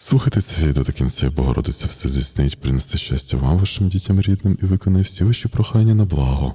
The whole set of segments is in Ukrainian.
Слухайте це відео до кінця, Богородиця все здійснить, принесе щастя вам, вашим дітям рідним і виконає всі ваші прохання на благо.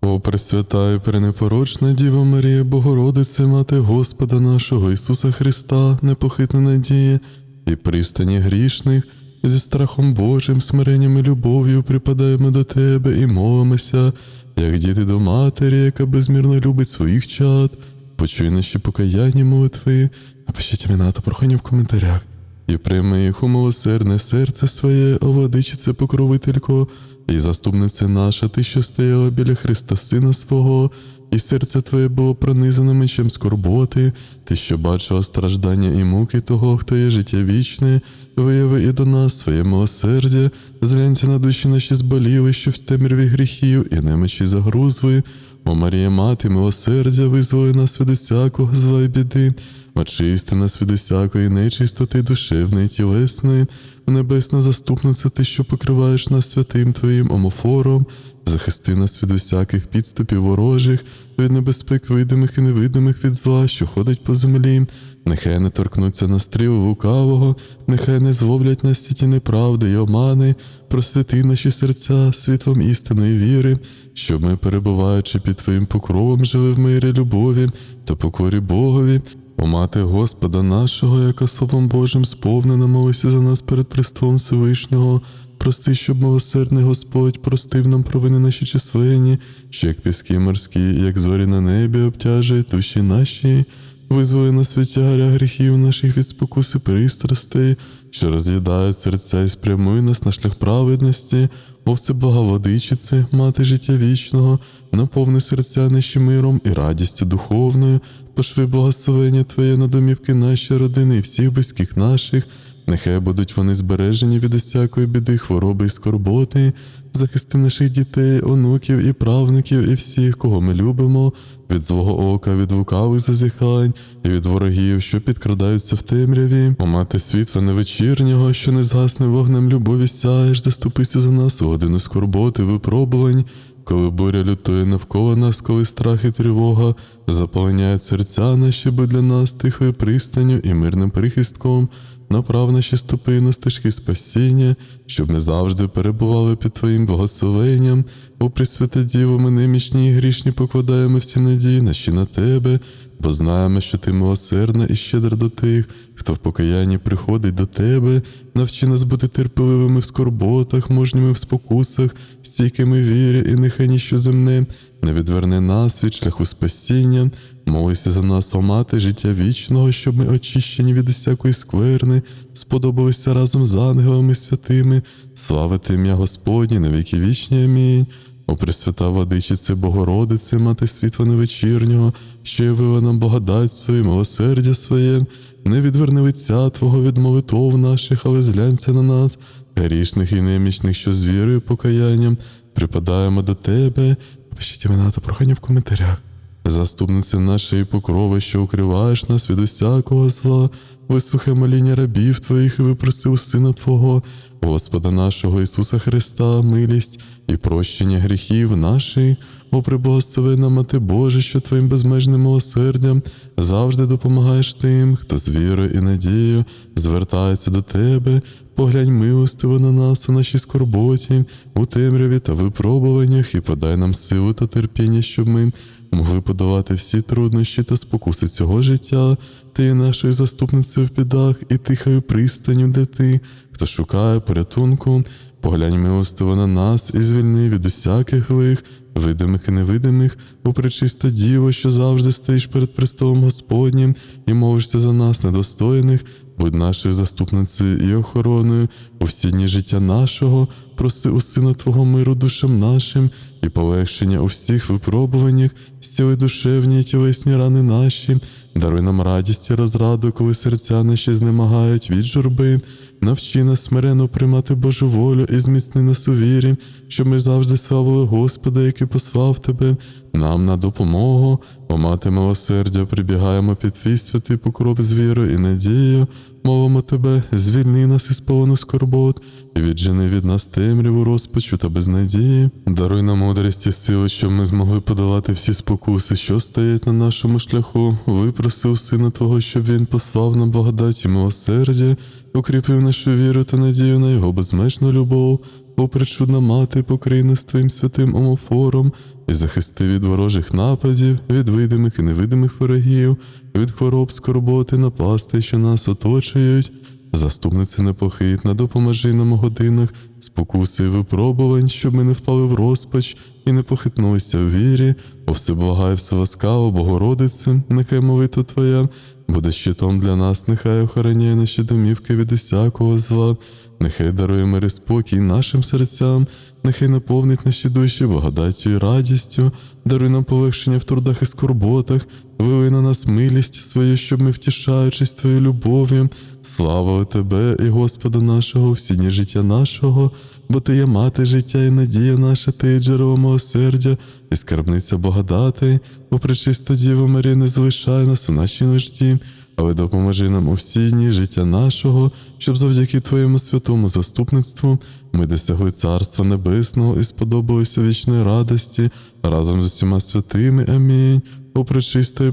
О, Пресвята і перенепорочна Діва Марія, Богородице, Мати Господа нашого Ісуса Христа, непохитна надія і пристані грішних, зі страхом Божим, смиренням і любов'ю припадаємо до Тебе і молимося, як діти до матері, яка безмірно любить своїх чад. Почуй наші покаяння молитви, напишіть імена та прохання в коментарях. І прийми їх у милосердне серце своє, о владичице покровителько, і заступниця наша, ти, що стояла біля Христа Сина свого, і серце твоє було пронизане мечем скорботи, ти, що бачила страждання і муки того, хто є життя вічне, вияви і до нас своє милосердя, зглянься на душі наші зболіли, що в темряві гріхів і немочі загрузли. О Марія, мати, милосердя, визволи нас від усякого зла й біди. Очисти нас від усякої нечистоти душевної тілесної, небесна заступниця, ти, що покриваєш нас святим Твоїм омофором, захисти нас від усяких підступів ворожих, від небезпек видимих і невидимих від зла, що ходить по землі. Нехай не торкнуться на стріл лукавого, нехай не зловлять нас сіті неправди й омани, просвіти наші серця світлом істинної віри, щоб ми, перебуваючи під Твоїм покровом, жили в мирі любові та покорі Богові. О мати Господа нашого, яка Словом Божим сповнена, молися за нас перед престолом Всевишнього. Прости, щоб милосердний Господь простив нам провини наші численні, що як піски морські, як зорі на небі обтяжує душі наші. Визволи нас від гріхів наших від спокуси пристрастей, що роз'їдають серця і спрямуй нас на шлях праведності, о всеблаго водичице, мати життя вічного, наповни серця наші миром і радістю духовною, пошли благословення Твоє на домівки наші родини і всіх близьких наших, нехай будуть вони збережені від усякої біди, хвороби і скорботи, захисти наших дітей, онуків і правників, і всіх, кого ми любимо, від злого ока, від лукавих зазіхань, і від ворогів, що підкрадаються в темряві, мати світла невечірнього, що не згасне вогнем любові сяєш, заступися за нас у годину скорботи, випробувань. Коли буря лютує навколо нас, коли страх і тривога заполоняють серця наші, бо для нас тихою пристанню і мирним прихистком, направ наші ступи на стежки спасіння, щоб ми завжди перебували під Твоїм благословенням. О Пресвята Діво, ми немічні і грішні покладаємо всі надії наші на Тебе, бо знаємо, що Ти милосердна і щедра до тих, хто в покаянні приходить до Тебе, навчи нас бути терпеливими в скорботах, мужніми в спокусах, стійкими вірі, і нехай ніщо земне не відверне нас від шляху спасіння. Молися за нас, о мати, життя вічного, щоб ми очищені від усякої скверни, сподобалися разом з ангелами святими, славити ім'я Господнє на віки вічні. Амінь. О Пресвята Владичице Богородице, Мати світла невечірнього, що явила нам благодать своє, милосердя своє, не відверни лиця Твого від молитов наших, але зглянься на нас, грішних і немічних, що з вірою покаянням припадаємо до Тебе. Пишіть імена та прохання в коментарях. Заступнице нашої покрови, що укриваєш нас від усякого зла, вислухай моління рабів Твоїх і випросив Сина Твого, Господа нашого Ісуса Христа, милість і прощення гріхів наших, о приблагословена Мати Боже, що Твоїм безмежним милосердям завжди допомагаєш тим, хто з вірою і надією звертається до Тебе. Поглянь милостиво на нас у нашій скорботі, у темряві та випробуваннях, і подай нам силу та терпіння, щоб ми могли подолати всі труднощі та спокуси цього життя, ти є нашою заступницею в бідах і тихою пристанню, де ти, хто шукає порятунку, поглянь милостиво на нас і звільни від усяких лих, видимих і невидимих, о пречиста Діво, що завжди стоїш перед престолом Господнім і молишся за нас недостойних. Будь нашою заступницею і охороною у всі дні життя нашого, проси у Сина Твого миру душам нашим і полегшення у всіх випробуваннях, зціли душевні і тілесні рани наші, даруй нам радість і розраду, коли серця наші знемагають від журби, навчи нас смиренно приймати Божу волю і зміцни нас у вірі, щоб ми завжди славили Господа, який послав Тебе, нам на допомогу, помати мати милосердя, прибігаємо під твій святий покров з вірою і надією, мовимо тебе, звільни нас із повону скорбот, і віджени від нас темряву, розпачу та безнадії. Даруй нам мудрість і сили, щоб ми змогли подолати всі спокуси, що стоять на нашому шляху. Випросив сина Твого, щоб він послав нам благодать і милосердя, укріпив нашу віру та надію на його безмежну любов. О, причудна мати, покрий нас твоїм святим омофором і захисти від ворожих нападів, від видимих і невидимих ворогів, від хвороб, скорботи, напасти, що нас оточують. Заступниця непохитна, допоможи нам у годинах, спокуси і випробувань, щоб ми не впали в розпач і не похитнулися в вірі. О, всеблагай, вселаскава, Богородице, нехай молитва Твоя буде щитом для нас, нехай охороняє наші домівки від усякого зла, нехай дарує мир і спокій нашим серцям, нехай наповнить наші душі благодаттю і радістю, даруй нам полегшення в трудах і скорботах, вили на нас милість свою, щоб ми, втішаючись Твоєю любов'ю, славили Тебе і Господа нашого, всі дні життя нашого, бо Ти є мати життя і надія наша, Ти є джерело милосердя і скарбниця благодати, бо пречиста Діва Марія не залишай нас у нашій нужді, але допоможи нам у всі дні життя нашого, щоб завдяки Твоєму святому заступництву ми досягли Царства Небесного і сподобалися вічної радості разом з усіма святими. Амінь. О пречиста і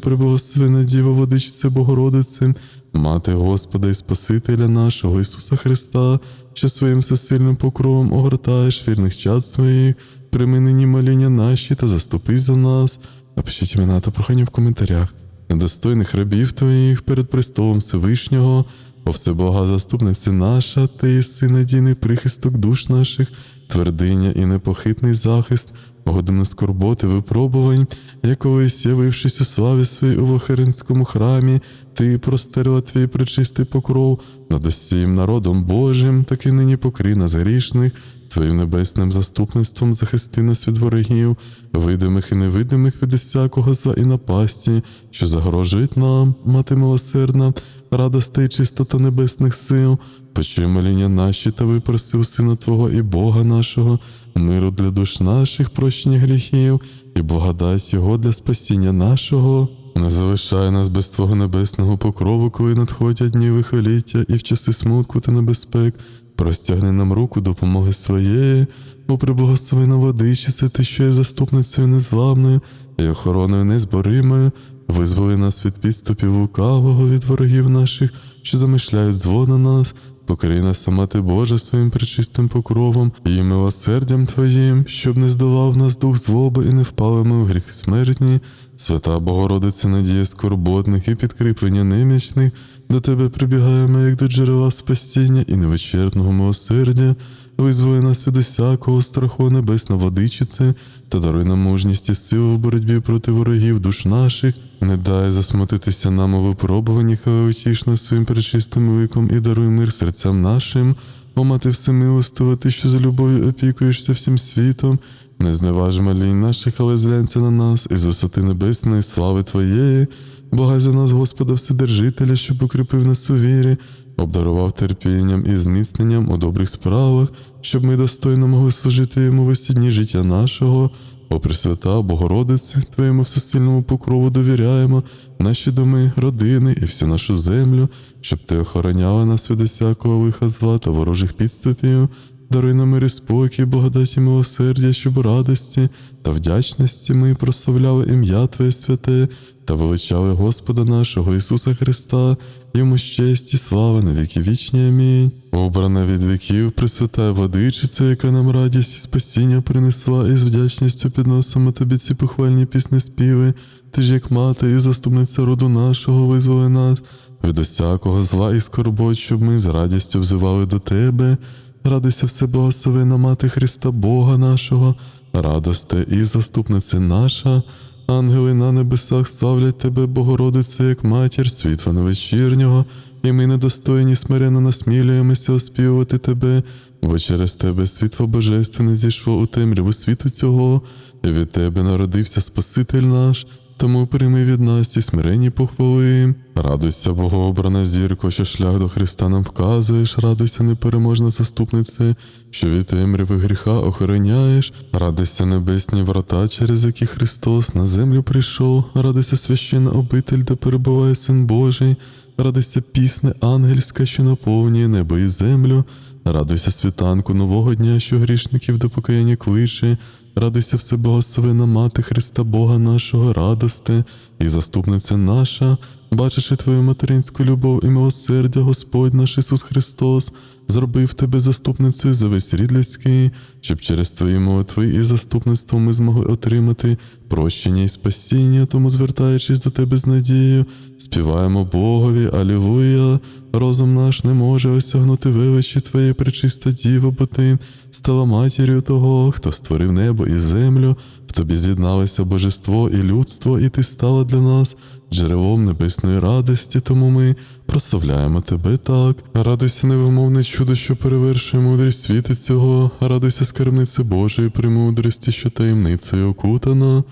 Діва Водичця Богородице, Мати Господа і Спасителя нашого Ісуса Христа, що своїм всесильним покровом огортаєш вірних чад своїх, прийми нині моління наші та заступись за нас. Напишіть імена та прохання в коментарях. Недостойних рабів твоїх перед престолом Всевишнього, о всебога заступниця наша, ти єси надійний прихисток душ наших, твердиня і непохитний захист, годину скорботи випробувань, якогось явившись у славі своїй у Вохеринському храмі, ти простерла твій пречистий покров над усім народом Божим, так і нині покрий нас грішних, Твоїм небесним заступництвом захисти нас від ворогів, видимих і невидимих від усякого зла і напасті, що загрожують нам, мати милосердна, радости і чистота небесних сил, почуй моління наші та випроси у Сина Твого і Бога нашого, миру для душ наших, прощення гріхів і благодать Його для спасіння нашого. Не залишай нас без Твого небесного покрову, коли надходять дні вихоліття і в часи смутку та небезпек. Простягни нам руку допомоги своєї, бо приблагословена водичіся, ти, що є заступницею незламною і охороною незборимою, визволи нас від підступів лукавого, від ворогів наших, що замишляють зло на нас, покрий нас, мати Божа, своїм пречистим покровом і милосердям Твоїм, щоб не здолав нас дух злоби і не впали ми в гріх смертні. Свята Богородиця, надія скорботних і підкріплення немічних, до тебе прибігаємо, як до джерела спасіння і невичерпного милосердя, визволи нас від усякого страху небесна водичице, та даруй нам мужність і силу в боротьбі проти ворогів душ наших, не дай засмутитися нам у випробуванні, хай утішно своїм перечистим ликом і даруй мир серцям нашим, о мати всемилостива, ти, що за любов'ю опікуєшся всім світом, не зневаж молінь наших, але зглянься на нас із висоти небесної слави Твоєї, Богай за нас, Господа Вседержителя, щоб укріпив нас у вірі, обдарував терпінням і зміцненням у добрих справах, щоб ми достойно могли служити йому в дні життя нашого. О Пресвята, Богородице, Твоєму всесильному покрову довіряємо, наші доми, родини і всю нашу землю, щоб ти охороняла нас від усякого лиха зла та ворожих підступів. Даруй нам мир і спокій, благодаті милосердя, щоб радості та вдячності ми прославляли ім'я Твоє святе та величали Господа нашого Ісуса Христа, йому честь і слава на віки вічні. Амінь. Обрана від віків, пресвятая водичиця, яка нам радість і спасіння принесла, і з вдячністю підносимо тобі ці похвальні пісні співи. Ти ж як мати і заступниця роду нашого визволи нас від усякого зла і скорбот, щоб ми з радістю взивали до тебе. Радуйся все благословена мати Христа Бога нашого, радосте і заступниця наша. Ангели на небесах славлять тебе, Богородице, як матір світла невечірнього, і ми недостойні смиренно насмілюємося оспівувати тебе, бо через тебе світло божественне зійшло у темряву світу цього, і від тебе народився Спаситель наш. Тому прийми від нас і смиренні похвали. Радуйся, Богообрана зірко, що шлях до Христа нам вказуєш, радуйся, непереможна заступнице, що від темряви гріха охороняєш, радуйся, небесні врата, через які Христос на землю прийшов, радуйся священна обитель, де перебуває Син Божий, радуйся пісне ангельська, що наповнює небо і землю. Радуйся світанку нового дня, що грішників до покаяння кличе. Радуйся всеблагословена мати Христа Бога нашого, радости і заступниця наша, бачачи твою материнську любов і милосердя, Господь наш Ісус Христос, зробив тебе заступницею за весь рід людський, щоб через твої молитви і заступництво ми змогли отримати прощення і спасіння, тому звертаючись до тебе з надією, співаємо Богові, Алілуя. Розум наш не може осягнути величі Твоєї пречиста Діво, бо ти стала матір'ю того, хто створив небо і землю, тобі з'єдналося божество і людство, і ти стала для нас джерелом небесної радості, тому ми прославляємо тебе так. Радуйся, невимовне чудо, що перевершує мудрість світу цього, радуйся, скарбниці Божої премудрості, що таємницею окутана.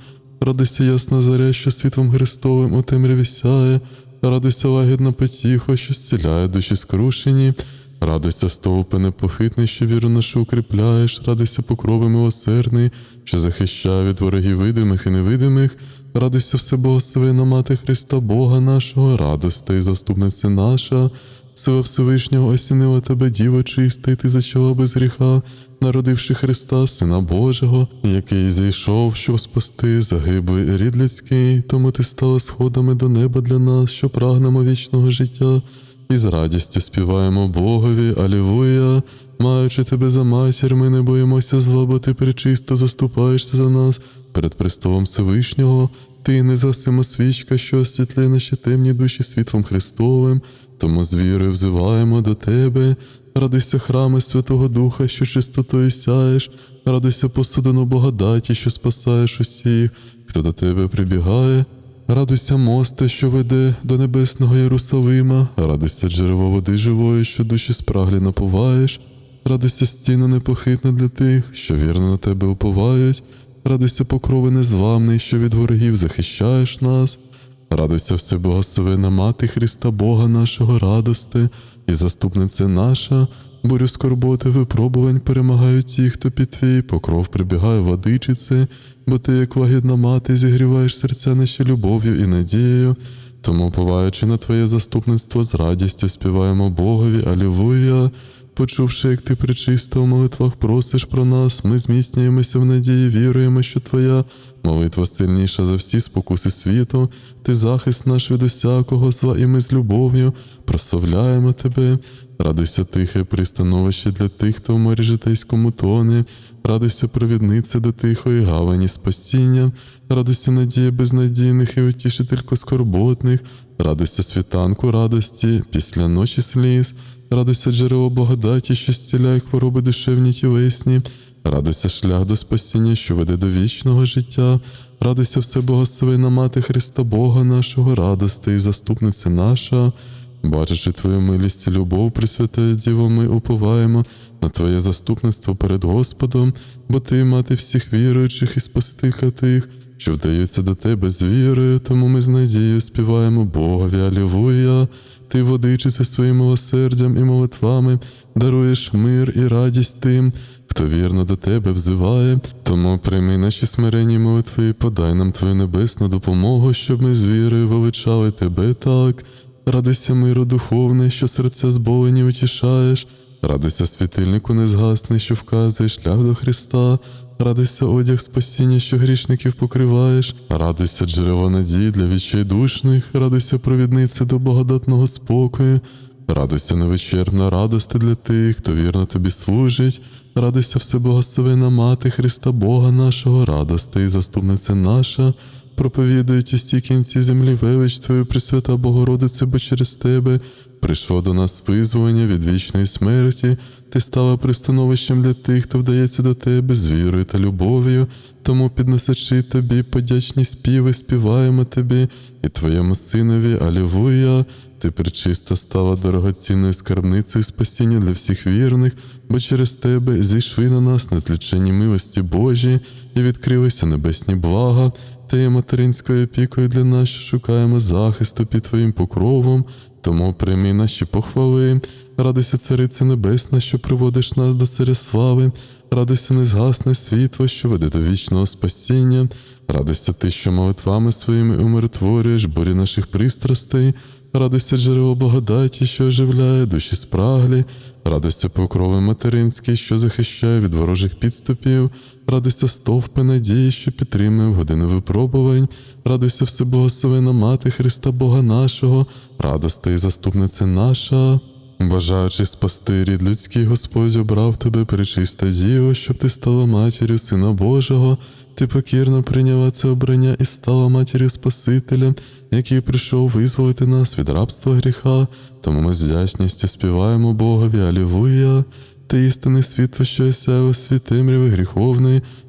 Радуйся, ясна заря, що світлом Христовим у темряві сяє, радуйся, лагідна потіха, що зціляє душі скрушені, радуйся, стовпи непохитний, що віру нашу укріпляєш, радуйся, покрови милосердний, що захищає від ворогів видимих і невидимих, радуйся, всеблагословена мати Христа Бога нашого, радости і заступниця наша, сила Всевишнього осінила тебе, Діво чиста, і ти зачала без гріха, народивши Христа, Сина Божого, який зійшов, щоб спасти загиблий рід людський, тому ти стала сходами до неба для нас, що прагнемо вічного життя, і з радістю співаємо Богові, Алілуя. Маючи тебе за матір, ми не боїмося зла, бо ти пречисто заступаєшся за нас перед престолом Всевишнього. Ти незасима свічка, що освітлює наші темні душі світлом Христовим, тому з вірою взиваємо до тебе. Радуйся, храми Святого Духа, що чистотою сяєш, радуйся посудину благодаті, що спасаєш усіх, хто до тебе прибігає. Радуйся, мосте, що веде до небесного Єрусалима, радуйся, джерело води живої, що душі спраглі напуваєш, радуйся, стіна непохитна для тих, що вірно на тебе уповають, радуйся, покрови незламний, що від ворогів захищаєш нас. Радуйся, всеблагословена мати Христа Бога нашого радости і заступниця наша, бурю скорботи випробувань перемагають ті, хто під твій покров прибігає водичиці, бо ти, як лагідна мати, зігріваєш серця наші любов'ю і надією. Тому, поваючи на Твоє заступництво, з радістю співаємо Богові, Алілуя. Почувши, як ти причисто в молитвах просиш про нас, ми зміцнюємося в надії, віруємо, що Твоя молитва сильніша за всі спокуси світу, ти захист наш від усякого зла, і ми з любов'ю прославляємо Тебе. Радуйся, тихе пристановище для тих, хто в морі житейському тоне, радуйся, провідниця до тихої гавані спасіння, радуйся, надія безнадійних і утішителько скорботних, радуйся світанку радості після ночі сліз. Радуйся джерело благодаті, що зціляє хвороби душевні тілесні, радуйся шлях до спасіння, що веде до вічного життя, радуйся все богословина мати Христа Бога нашого, радости і заступниця наша. Бачачи Твою милість і любов, Пресвятая Діво, ми уповаємо на Твоє заступництво перед Господом, бо Ти мати всіх віруючих і спасителька тих, що вдаються до Тебе з вірою, тому ми з надією співаємо Богові, Алілуя. Ти, водичися своїм милосердям і молитвами, даруєш мир і радість тим, хто вірно до тебе взиває. Тому прийми наші смиренні молитви і подай нам Твою небесну допомогу, щоб ми з вірою величали Тебе так. Радуйся миру духовне, що серця зболені утішаєш, радуйся світильнику незгасний, що вказує шлях до Христа. Радуйся одяг спасіння, що грішників покриваєш, радуйся джерело надії для відчайдушних, радуйся провідниця до благодатного спокою, радуйся невичерпна радости для тих, хто вірно тобі служить, радуйся всеблагословена мати Христа Бога нашого, радости і заступниця наша, проповідують усі кінці землі велич Твою, Пресвята Богородице, бо через Тебе прийшло до нас визволення від вічної смерті. Ти стала пристановищем для тих, хто вдається до тебе з вірою та любов'ю, тому, підносячи тобі подячні співи, співаємо тобі і твоєму синові, Алілуя. Ти причиста стала дорогоцінною скарбницею спасіння для всіх вірних, бо через тебе зійшли на нас незліченні милості Божі і відкрилися небесні блага. Ти є материнською опікою для нас, що шукаємо захисту під Твоїм покровом, тому прийми наші похвали. Радуйся, Цариця Небесна, що приводиш нас до царя слави, радуйся, незгасне світло, що веде до вічного спасіння, радуйся ти, що молитвами своїми умиротворюєш бурі наших пристрастей, радуйся джерело благодаті, що оживляє душі спраглі, радуйся покрови материнський, що захищає від ворожих підступів, радуйся стовпи надії, що підтримує в годину випробувань, радуйся всеблагословена мати Христа Бога нашого, радости і заступниця наша. Бажаючи спасти рід людський, Господь обрав тебе причиста діво, щоб ти стала матір'ю Сина Божого. Ти покірно прийняла це обрання і стала матір'ю Спасителя, який прийшов визволити нас від рабства гріха. Тому ми з вдячністю співаємо Богові Алілуя. Ти істинне світло, що осяяло світ темряви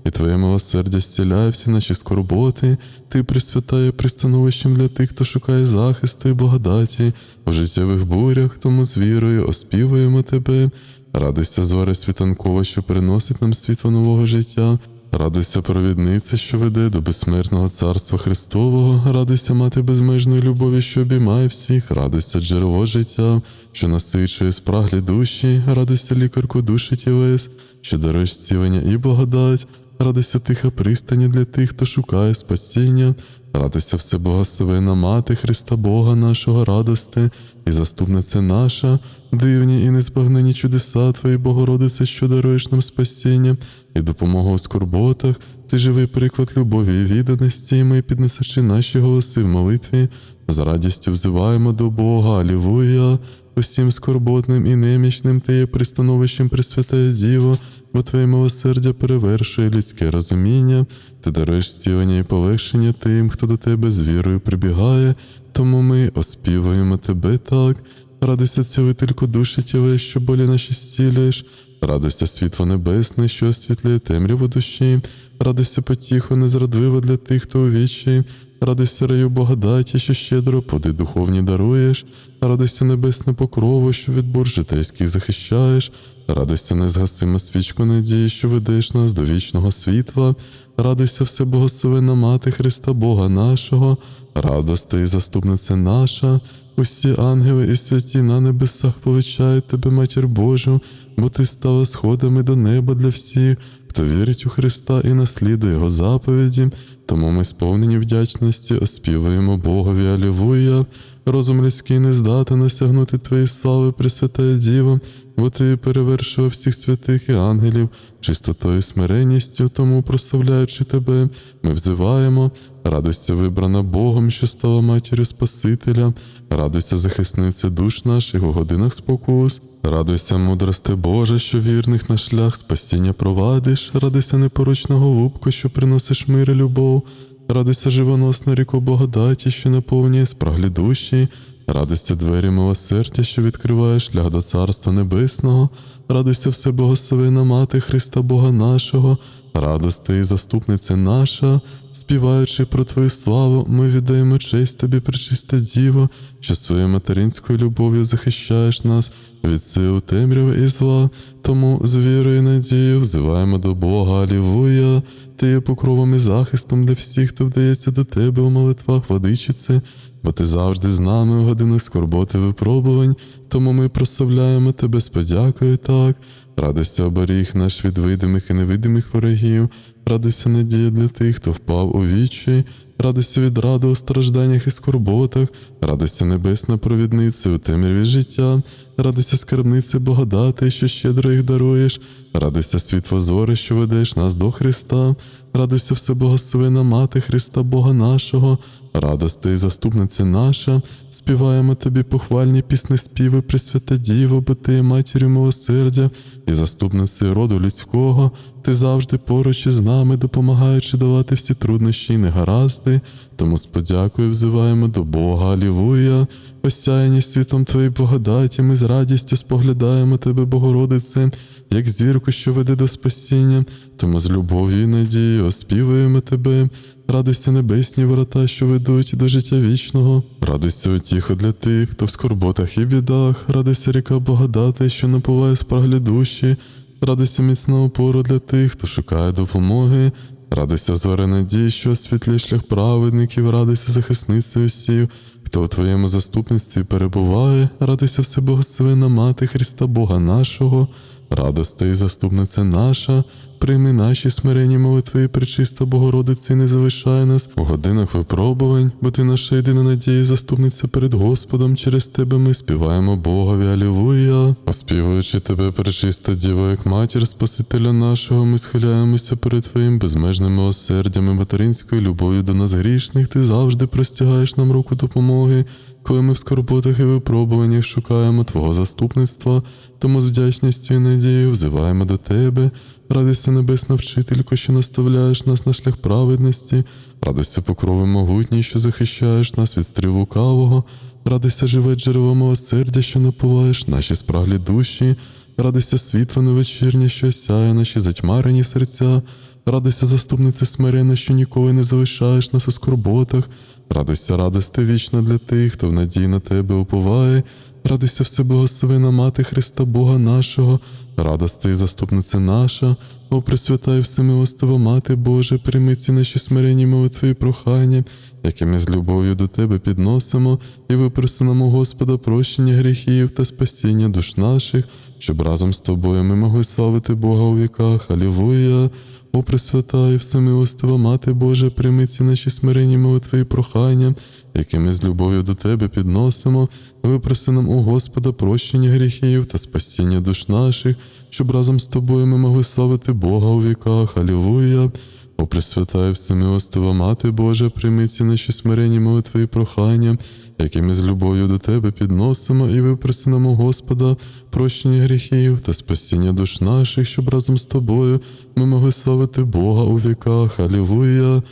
і твоє милосердя зціляє всі наші скорботи. Ти присвятає пристановищем для тих, хто шукає захисту і благодаті в життєвих бурях, тому з вірою оспівуємо тебе. Радуйся, зоре світанкова, що приносить нам світло нового життя. Радуйся, провідниця, що веде до безсмертного царства Христового, радуйся, мати безмежної любові, що обіймає всіх, радуйся, джерело життя, що насичує спраглі душі, радуйся, лікарку душі тілес, що дарує зцілення і благодать, радуйся, тиха пристані для тих, хто шукає спасіння, радуйся, всеблагословена мати Христа Бога нашого радости і заступниця наша, дивні і незбагнені чудеса Твої, Богородице, що даруєш нам спасіння і допомогу у скорботах, ти живий приклад любові і відданості, і ми, піднесачи наші голоси в молитві, з радістю взиваємо до Бога, Алілуя, усім скорботним і немічним ти є пристановищем Пресвятає Діво, бо Твоє милосердя перевершує людське розуміння, ти даруєш зцілення і полегшення тим, хто до тебе з вірою прибігає, тому ми оспівуємо тебе так. Радуйся, цілительку душі тіле, що болі наші зцілюєш, радуйся світло небесне, що освітлює темряву душі, радуйся потіху незрадлива для тих, хто у вічі, радуйся раю благодаті, що щедро плоди духовні даруєш, радуйся небесне покрову, що від бур житейських захищаєш, радуйся незгасима свічку надії, що ведеш нас до вічного світла, радуйся все Богословена мати Христа Бога нашого, радости і заступниця наша. Усі ангели і святі на небесах повичають тебе, Матір Божу, бо ти стала сходами до неба для всіх, хто вірить у Христа і наслідує Його заповіді. Тому ми, сповнені вдячності, оспівуємо Богові Алілуя. Розум людський не здатен осягнути Твої слави, Пресвятая Діва, бо ти перевершував всіх святих і ангелів чистотою і смиренністю, тому, прославляючи тебе, ми взиваємо. Радуйся, вибрана Богом, що стала матір'ю Спасителя, радуйся, захисниця душ наших у годинах спокус, радуйся, мудрости Божа, що вірних на шлях спасіння провадиш, радуйся непорочна голубко, що приносиш мир і любов, радуйся живоносна ріку благодаті, що наповнює спраглі душі, радуйся двері милосердя, що відкриває шлях до Царства Небесного, радуйся все Богословина мати Христа Бога нашого, радости і заступниця наша, співаючи про Твою славу, ми віддаємо честь Тобі, причисте Діво, що своєю материнською любов'ю захищаєш нас від сил темряви і зла, тому з вірою і надією взиваємо до Бога, Алілуя, Ти є покровом і захистом для всіх, хто вдається до Тебе у молитвах, водичице, бо Ти завжди з нами у годинах скорботи випробувань, тому ми прославляємо Тебе з подякою так. Радуйся оберіг наш від видимих і невидимих ворогів, радуйся надія для тих, хто впав у вічі, радуйся від ради у стражданнях і скорботах, радуйся небесна провідниця у темряві життя, радуйся скарбниці благодати, що щедро їх даруєш, радуйся світло зори, що ведеш нас до Христа, радуйся всеблагословена мати Христа Бога нашого, радости і заступниця наша, співаємо тобі похвальні пісни співи, Пресвята Діво, бо ти матір'ю милосердя і заступницею роду людського, ти завжди поруч із нами, допомагаючи давати всі труднощі і негаразди, тому з подякою взиваємо до Бога, Алілуя, осяяні світом Твоєї благодаті, ми з радістю споглядаємо Тебе, Богородице, як зірку, що веде до спасіння, тому з любов'ю і надією оспівуємо Тебе. Радуйся небесні ворота, що ведуть до життя вічного, радуйся утіху для тих, хто в скорботах і бідах, радуйся ріка благодати, що напуває спраглі душі, радуйся міцна опора для тих, хто шукає допомоги, радуйся зоре надій, що освітлює шлях праведників, радуйся захисниці усіх, хто у твоєму заступництві перебуває, радуйся все всебогословена мати Христа Бога нашого, радости заступниця наша, прийми наші смиренні молитви, і пречиста Богородиці, не залишай нас у годинах випробувань, бо ти наша єдина надія, заступниця перед Господом. Через тебе ми співаємо Богові, Алілуя. Оспівуючи тебе, пречиста Діва, як матір Спасителя нашого, ми схиляємося перед Твоїм безмежним милосердям і материнською любов'ю до нас грішних. Ти завжди простягаєш нам руку допомоги, коли ми в скорботах і випробуваннях шукаємо Твого заступництва, тому з вдячністю і надією взиваємо до Тебе. Радуйся, небесна вчителько, що наставляєш нас на шлях праведності, радуйся, покрови могутній, що захищаєш нас від стрів лукавого, радуйся, живе джерело милосердя, що напуваєш наші спраглі душі, радуйся, світло невечірнє, що осяє наші затьмарені серця, радуйся, заступниця смирена, що ніколи не залишаєш нас у скорботах, радуйся, радости вічна для тих, хто в надії на тебе уповає, радуйся, всеблагословена мати Христа Бога нашого, радости заступниця наша, о Пресвята і Мати Божа, прийми ці наші смиренні молитви і прохання, які ми з любов'ю до Тебе підносимо, і випросимо Господа прощення гріхів та спасіння душ наших, щоб разом з тобою ми могли славити Бога у віках. Алілуя! О Пресвята і всемилостива Мати Божа, прийми ці наші смиренні молитви і прохання, які ми з любов'ю до Тебе підносимо, випроси нам у Господа прощення гріхів та спасіння душ наших, щоб разом з тобою ми могли славити Бога у віках. Алілуя! О Пресвята і всемилостива Мати Божа, прийми ці наші смиренні молитви і прохання, які ми з любов'ю до Тебе підносимо, і випроси нам у Господа прощення гріхів та спасіння душ наших, щоб разом з тобою ми могли славити Бога у віках. Алілуя!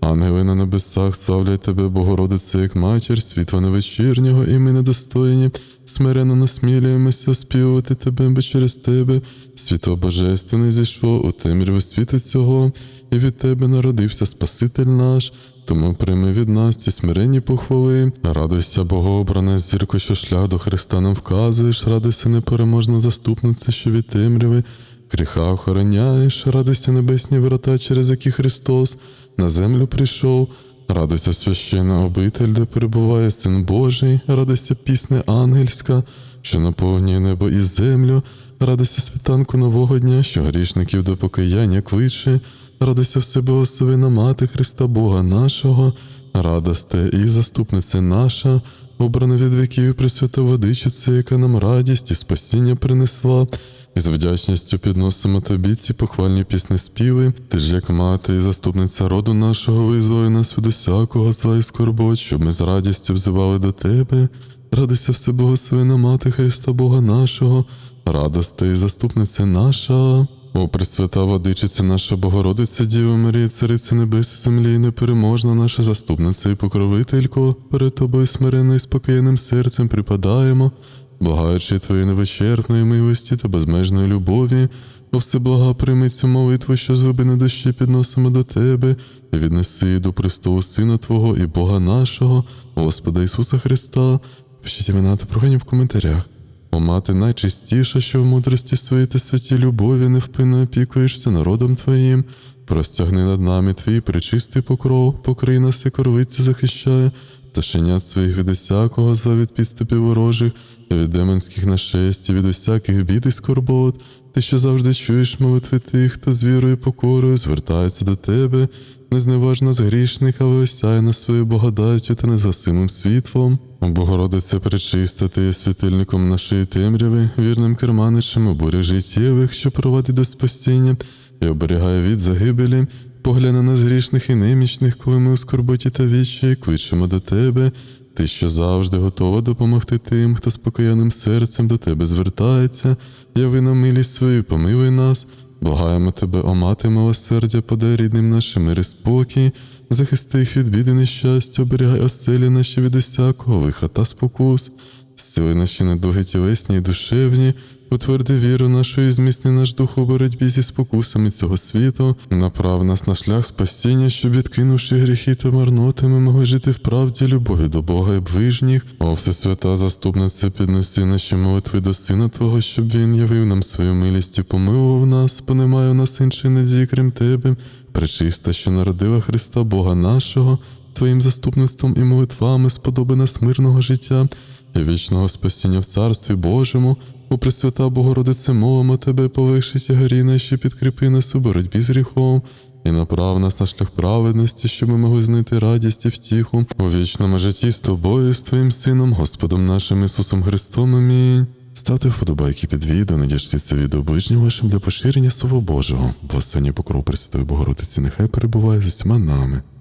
Ангели на небесах славлять тебе, Богородице, як матір, світла невечірнього, і ми недостойні, смиренно насмілюємося оспівувати тебе, бо через тебе світло Божественне зійшло у темряву світу цього, і від тебе народився Спаситель наш. Тому прийми від нас ці смиренні похвали. Радуйся, Богообрана зірко, що шлях до Христа нам вказуєш, радуйся непереможна заступниця, що від темряви гріха охороняєш, радуйся небесні врата, через які Христос на землю прийшов. Радуйся священна обитель, де перебуває Син Божий, радуйся пісня ангельська, що наповнює небо і землю, радуйся світанку нового дня, що грішників до покаяння кличе, радуйся всеблагословена мати Христа Бога нашого, радосте і заступниця наша, обрана від віків Пресвята Водичиця, яка нам радість і спасіння принесла. І з вдячністю підносимо тобі ці похвальні пісні співи. Ти ж як мати і заступниця роду нашого визволи нас від усякого зла і скорбот, щоб ми з радістю взивали до тебе. Радуйся всеблагословена мати Христа Бога нашого, радости і заступниця наша. О, Пресвята Водичиця наша Богородиця, Діва Марія, Цариця Небес землі, і непереможна наша заступниця і покровителько, перед тобою смиренно і спокійним серцем припадаємо, благаючи Твої невичерпної милості та безмежної любові, о всеблага прийми цю молитву, що з глибини душі підносимо до Тебе, і віднеси до престолу Сина Твого і Бога нашого, Господа Ісуса Христа. Пишіть імена та прохання в коментарях. О мати найчистіша, що в мудрості своїй та святій любові невпинно опікуєшся народом Твоїм, простягни над нами твій причистий покров, покрий нас, і корвиці захищає, та шенят своїх від усякого завід підступів ворожих, від демонських нашестів, від усяких бід і скорбот. Ти що завжди чуєш молитви тих, хто з вірою і покорою звертається до тебе, не зневаж нас грішних, але осяй нас своєю благодаттю та незгасимим світлом. Богородиця пречиста, ти є світильником нашої темряви, вірним керманичем у бурях життєвих, що провадить до спасіння і оберігає від загибелі. Поглянь на нас грішних і немічних, коли ми у скорботі та вічі, кличемо до тебе. Ти, що завжди готова допомогти тим, хто спокоєним серцем до тебе звертається, яви нам милість свою, помилуй нас, благаємо тебе, о мати милосердя, подай рідним нашим мир і спокій, захисти їх від біди нещастя, оберігай оселі наші від усякого лиха та спокус, зціли наші недуги тілесні і душевні, утверди віру нашу і зміцни наш дух у боротьбі зі спокусами цього світу, направ нас на шлях спасіння, щоб відкинувши гріхи та марноти, ми могли жити в правді, любові до Бога і ближніх. О, всесвята заступниця, піднеси наші молитви до Сина Твого, щоб Він явив нам свою милість і помилував нас, бо немає у нас іншої надії, крім Тебе, пречиста, що народила Христа Бога нашого. Твоїм заступництвом і молитвами сподоби нас мирного життя і вічного спасіння в Царстві Божому. О Пресвята Богородице, мовимо Тебе, повиши тягарі наші, підкріпи нас у боротьбі з гріхом, і направ нас на шлях праведності, щоб ми могли знайти радість і втіху у вічному житті з тобою, з Твоїм Сином, Господом нашим Ісусом Христом. Амінь. Ставте вподобайки під відео, надішліть це відео ближнім вашим для поширення Слова Божого. Благословення покров Пресвятої Богородиці, нехай перебуває з усіма нами.